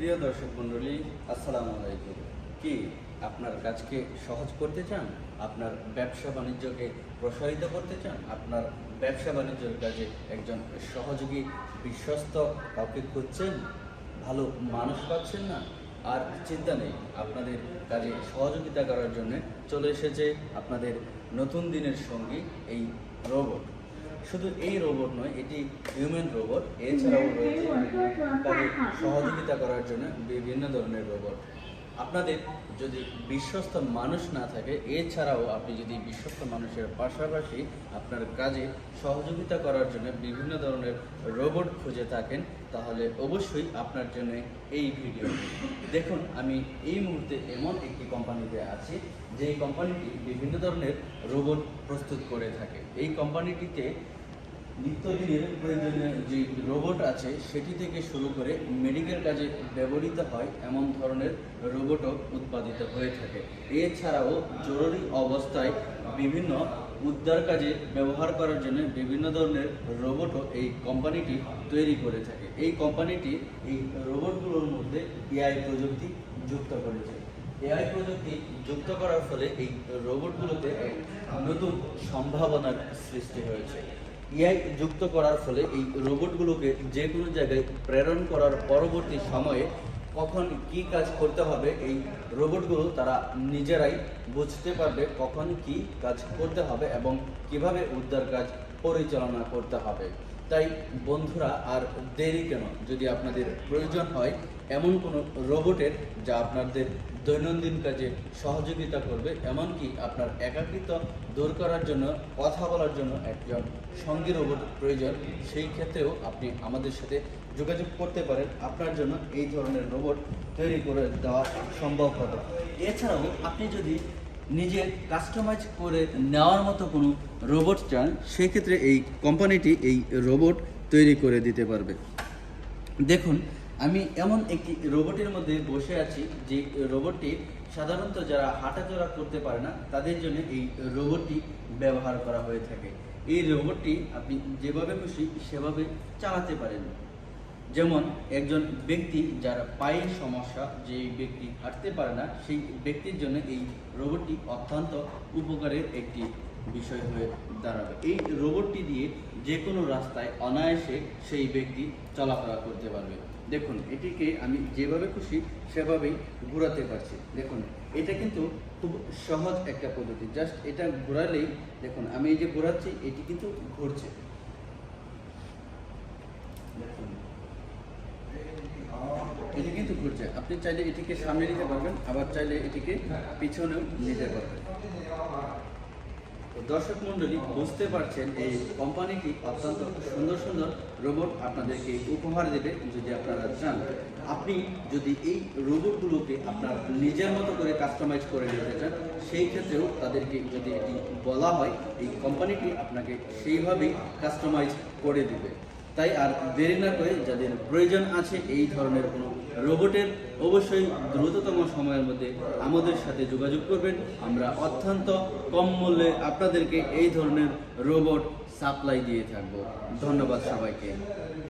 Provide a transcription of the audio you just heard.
প্রিয় দর্শক মণ্ডলী, আসসালামু আলাইকুম। কি, আপনার কাজকে সহজ করতে চান? আপনার ব্যবসা বাণিজ্যকে প্রসারিত করতে চান? আপনার ব্যবসা বাণিজ্যের কাজে একজন সহযোগী, বিশ্বস্ত কাউকে খুঁজছেন? ভালো মানুষ পাচ্ছেন না? আর চিন্তা নেই, আপনাদের কাজে সহযোগিতা করার জন্য চলে এসেছে আপনাদের নতুন দিনের সঙ্গী এই রোবট শুধু এই রোবট নয়, এটি হিউম্যান রোবট এছাড়াও রয়েছে সহযোগিতা করার জন্য বিভিন্ন ধরনের রোবট আপনাদের যদি বিশ্বস্ত মানুষ না থাকে, এছাড়াও আপনি যদি বিশ্বস্ত মানুষের পাশাপাশি আপনার কাজে সহযোগিতা করার জন্য বিভিন্ন ধরনের রোবট খুঁজে থাকেন, তাহলে অবশ্যই আপনার জন্য এই ভিডিও দেখুন, আমি এই মুহূর্তে এমন একটি কোম্পানিতে আছি যে কোম্পানিটি বিভিন্ন ধরনের রোবট প্রস্তুত করে থাকে। এই কোম্পানিটিতে নিত্যদিনের প্রয়োজনীয় যে রোবট আছে, সেটি থেকে শুরু করে মেডিকেল কাজে ব্যবহৃত হয় এমন ধরনের রোবটও উৎপাদিত হয়ে থাকে। এছাড়াও জরুরি অবস্থায় বিভিন্ন উদ্ধার কাজে ব্যবহার করার জন্য বিভিন্ন ধরনের রোবটও এই কোম্পানিটি তৈরি করে থাকে। এই কোম্পানিটি এই রোবটগুলোর মধ্যে এআই প্রযুক্তি যুক্ত করেছে। এআই প্রযুক্তি যুক্ত করার ফলে এই রোবটগুলোতে নতুন সম্ভাবনার সৃষ্টি হয়েছে। এআই যুক্ত করার ফলে এই রোবটগুলোকে যে কোনো জায়গায় প্রেরণ করার পরবর্তী সময়ে কখন কি কাজ করতে হবে, এই রোবটগুলো তারা নিজেরাই বুঝতে পারবে কখন কি কাজ করতে হবে এবং কীভাবে উদ্ধার কাজ পরিচালনা করতে হবে। তাই বন্ধুরা, আর দেরি কেন? যদি আপনাদের প্রয়োজন হয়, এমন কোনো রোবটের যা আপনাদের দৈনন্দিন কাজে সহযোগিতা করবে, এমনকি আপনার একাকৃত দূর করার জন্য, কথা বলার জন্য একজন সঙ্গী রোবট প্রয়োজন। সেই ক্ষেত্রেও আপনি আমাদের সাথে যোগাযোগ করতে পারেন। আপনার জন্য এই ধরনের রোবট তৈরি করে দেওয়া সম্ভব হবে। এছাড়াও আপনি যদি নিজে কাস্টমাইজ করে নেওয়ার মতো কোনো রোবট চান সেক্ষেত্রে এই কোম্পানিটি এই রোবট তৈরি করে দিতে পারবে। দেখুন আমি এমন একটি রোবটের মধ্যে বসে আছি যে রোবটটি সাধারণত যারা হাঁটাচলা করতে পারে না, তাদের জন্য এই রোবটটি ব্যবহার করা হয়ে থাকে। এই রোবটটি আপনি যেভাবে খুশি সেভাবে চালাতে পারেন। যেমন একজন ব্যক্তি যার পায়ের সমস্যা যে ব্যক্তি হাঁটতে পারে না, সেই ব্যক্তির জন্য এই রোবটটি অত্যন্ত উপকারের একটি বিষয় হয়ে দাঁড়াবে। এই রোবটটি দিয়ে যে কোনো রাস্তায় অনায়াসে সেই ব্যক্তি চলাফেরা করতে পারবে। দেখুন, এটিকে আমি যেভাবে খুশি সেভাবেই ঘোরাতে পারছি। দেখুন, এটা কিন্তু খুব সহজ একটা পদ্ধতি। জাস্ট এটা ঘোরালেই, দেখুন, আমি এই যে ঘোরাচ্ছি, এটি কিন্তু ঘুরছে। এটি কিন্তু ঘুরছে। আপনি চাইলে এটিকে সামনে নিতে পারবেন, আবার চাইলে এটিকে পিছনেও নিতে পারবেন। দর্শক মন্ডলী বুঝতে পারছেন এই কোম্পানিটি অত্যন্ত সুন্দর সুন্দর রোবট আপনাদেরকে উপহার দেবে যদি আপনারা চান। আপনি যদি এই রোবটগুলোকে আপনার নিজের মতো করে কাস্টমাইজ করে নিতে চান, সেই ক্ষেত্রেও তাদেরকে যদি এটি বলা হয়, এই কোম্পানিটি আপনাকে সেইভাবেই কাস্টমাইজ করে দিবে। তাই আর দেরি না করে যাদের প্রয়োজন আছে এই ধরনের কোনো রোবটের অবশ্যই দ্রুততম সময়ের মধ্যে আমাদের সাথে যোগাযোগ করবেন। আমরা অত্যন্ত কম মূল্যে আপনাদেরকে এই ধরনের রোবট সাপ্লাই দিয়ে থাকব। ধন্যবাদ সবাইকে।